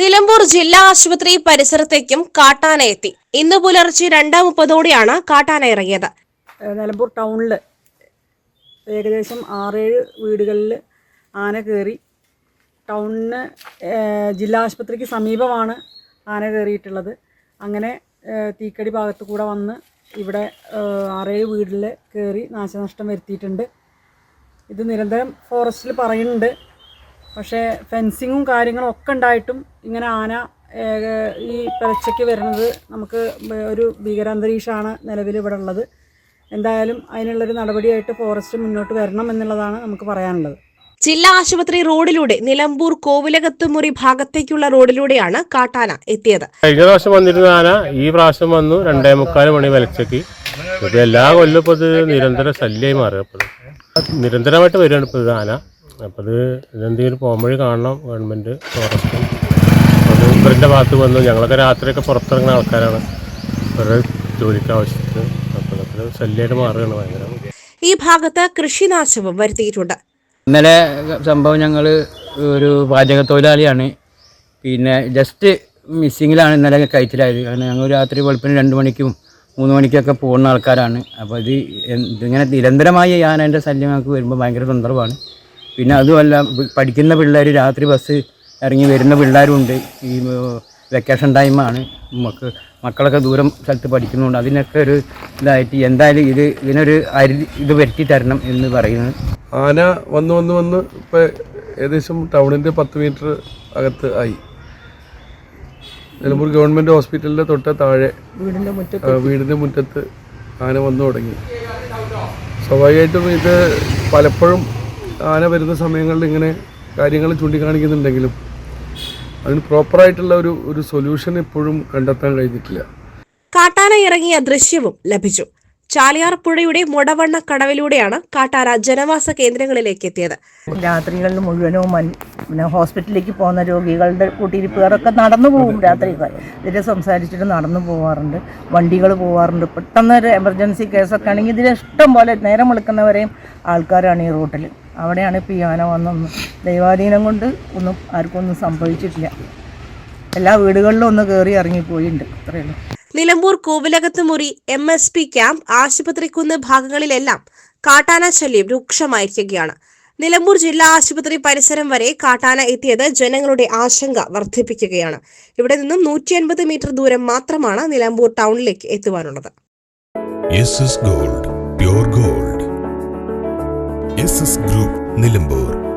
നിലമ്പൂർ ജില്ലാ ആശുപത്രി പരിസരത്തേക്കും കാട്ടാന എത്തി. ഇന്ന് പുലർച്ചെ രണ്ടാം മുപ്പതോടെയാണ് കാട്ടാന ഇറങ്ങിയത്. നിലമ്പൂർ ടൗണിൽ ഏകദേശം ആറേഴ് വീടുകളിൽ ആന കയറി ടൗണിന് ജില്ലാ ആശുപത്രിക്ക് സമീപമാണ് ആന കയറിയിട്ടുള്ളത് അങ്ങനെ തീക്കടി ഭാഗത്തു കൂടെ വന്ന് ഇവിടെ ആറേഴ് വീടിൽ കയറി നാശനഷ്ടം വരുത്തിയിട്ടുണ്ട്. ഇത് നിരന്തരം ഫോറസ്റ്റിൽ പറയുന്നുണ്ട്. പക്ഷേ ഫെൻസിങ്ങും കാര്യങ്ങളും ഒക്കെ ഉണ്ടായിട്ടും ഇങ്ങനെ ആന ഈ പിറച്ചയ്ക്ക് വരുന്നത് നമുക്ക് ഒരു ഭീകരാന്തരീക്ഷമാണ് നിലവിൽ ഇവിടെ ഉള്ളത്. എന്തായാലും അതിനുള്ളൊരു നടപടിയായിട്ട് ഫോറസ്റ്റ് മുന്നോട്ട് വരണം എന്നുള്ളതാണ് നമുക്ക് പറയാനുള്ളത്. ജില്ലാ ആശുപത്രി റോഡിലൂടെ നിലമ്പൂർ കോവിലകത്തുമുറി ഭാഗത്തേക്കുള്ള റോഡിലൂടെയാണ് കാട്ടാന എത്തിയത്. കഴിഞ്ഞ പ്രാവശ്യം വന്നിരുന്ന ആന ഈ പ്രാവശ്യം വന്നു രണ്ടേ മുക്കാൽ മണി വിലച്ചക്ക്. ഇത് എല്ലാ കൊല്ലം ഇപ്പോൾ ഇത് നിരന്തര ശല്യമായി അപ്പോൾ നിരന്തരമായിട്ട് വരികയാണ് ഇപ്പോൾ ഇത് ആന. അപ്പോൾ ഇത് ഇതെന്തെങ്കിലും പോംവഴി കാണണം ഗവൺമെന്റ് ഫോറസ്റ്റും. ഇവരുടെ ഭാഗത്ത് വന്നു. ഞങ്ങളൊക്കെ രാത്രിയൊക്കെ പുറത്തിറങ്ങുന്ന ആൾക്കാരാണ്. ഇവരുടെ ജോലിക്ക് ആവശ്യത്തിന്. അപ്പോൾ ശല്യമായിട്ട് മാറുകയാണ് ഭയങ്കര ഈ ഭാഗത്ത് കൃഷിനാശവും വരുത്തിയിട്ടുണ്ട്. ഇന്നലെ സംഭവം ഞങ്ങൾ ഒരു പാചക തൊഴിലാളിയാണ് പിന്നെ ജസ്റ്റ് മിസ്സിങ്ങിലാണ് ഇന്നലെ കയറ്റിലായത് കാരണം ഞങ്ങൾ രാത്രി വെളുപ്പിന് രണ്ട് മണിക്കും മൂന്ന് മണിക്കൊക്കെ പോകുന്ന ആൾക്കാരാണ്. അപ്പോൾ ഇത് ഇതിങ്ങനെ നിരന്തരമായി ഞാൻ ശല്യം ഞങ്ങൾക്ക് വരുമ്പോൾ ഭയങ്കര സന്ദർഭമാണ് പിന്നെ അതുമല്ല പഠിക്കുന്ന പിള്ളേർ രാത്രി ബസ് ഇറങ്ങി വരുന്ന പിള്ളേരുണ്ട്. ഈ വെക്കേഷൻ ടൈമാണ് മക്ക മക്കളൊക്കെ ദൂരം സ്ഥലത്ത് പഠിക്കുന്നുണ്ട് അതിനൊക്കെ ഒരു ഇതായിട്ട് എന്തായാലും ഇത് ഇതിനൊരു അരി ഇത് വരുത്തി തരണം എന്ന് പറയുന്നത്. ആന വന്ന് വന്ന് വന്ന് ഇപ്പോൾ ഏകദേശം ടൗണിന്റെ പത്ത് മീറ്റർ അകത്ത് ആയി. നിലമ്പൂർ ഗവൺമെന്റ് ഹോസ്പിറ്റലിന്റെ തൊട്ട താഴെ വീടിന്റെ മുറ്റത്ത്. ആ, വീടിന്റെ മുറ്റത്ത് ആന വന്നു തുടങ്ങി. സ്വാഭാവികമായിട്ടും ഇത് പലപ്പോഴും ആന വരുന്ന സമയങ്ങളിൽ ഇങ്ങനെ കാര്യങ്ങൾ ചൂണ്ടിക്കാണിക്കുന്നുണ്ടെങ്കിലും അതിന് പ്രോപ്പറായിട്ടുള്ള ഒരു ഒരു സൊല്യൂഷൻ എപ്പോഴും കണ്ടെത്താൻ കഴിഞ്ഞിട്ടില്ല. കാട്ടാന ഇറങ്ങിയ ദൃശ്യവും ലഭിച്ചു. ചാലിയാർ പുഴയുടെ മുടവണ്ണ കടവിലൂടെയാണ് കാട്ടാന ജനവാസ കേന്ദ്രങ്ങളിലേക്ക് എത്തിയത്. രാത്രികളിൽ മുഴുവനും ഹോസ്പിറ്റലിലേക്ക് പോകുന്ന രോഗികളുടെ കൂട്ടിയിരിപ്പുകാരൊക്കെ നടന്നു പോകും രാത്രി ഇതിൽ സംസാരിച്ചിട്ട് നടന്നു പോകാറുണ്ട് വണ്ടികൾ പോകാറുണ്ട് പെട്ടെന്ന് ഒരു എമർജൻസി കേസൊക്കെ ആണെങ്കിൽ ഇതിൽ ഇഷ്ടം പോലെ നേരം വിളിക്കുന്നവരെയും ആൾക്കാരാണ് ഈ റൂട്ടിൽ. അവിടെയാണ് ഇപ്പോൾ ആന വന്നൊന്ന് ദൈവാധീനം കൊണ്ട് ഒന്നും ആർക്കും ഒന്നും സംഭവിച്ചിട്ടില്ല. എല്ലാ വീടുകളിലും ഒന്ന് കയറി ഇറങ്ങിപ്പോയിട്ടുണ്ട്. അത്രയേ ഉള്ളൂ കോവിലകത്ത് മുറി എം എസ് പി ക്യാമ്പ് ആശുപത്രിക്കുന്ന് ഭാഗങ്ങളിലെല്ലാം കാട്ടാന ശല്യം രൂക്ഷമായിരിക്കുകയാണ്. നിലമ്പൂർ ജില്ലാ ആശുപത്രി പരിസരം വരെ കാട്ടാന എത്തിയത് ജനങ്ങളുടെ ആശങ്ക വർദ്ധിപ്പിക്കുകയാണ്. ഇവിടെ നിന്നും നൂറ്റി അൻപത് മീറ്റർ ദൂരം മാത്രമാണ് നിലമ്പൂർ ടൗണിലേക്ക് എത്തുവാനുള്ളത്. Gold gold. ഗ്രൂപ്പ് നിലമ്പൂർ.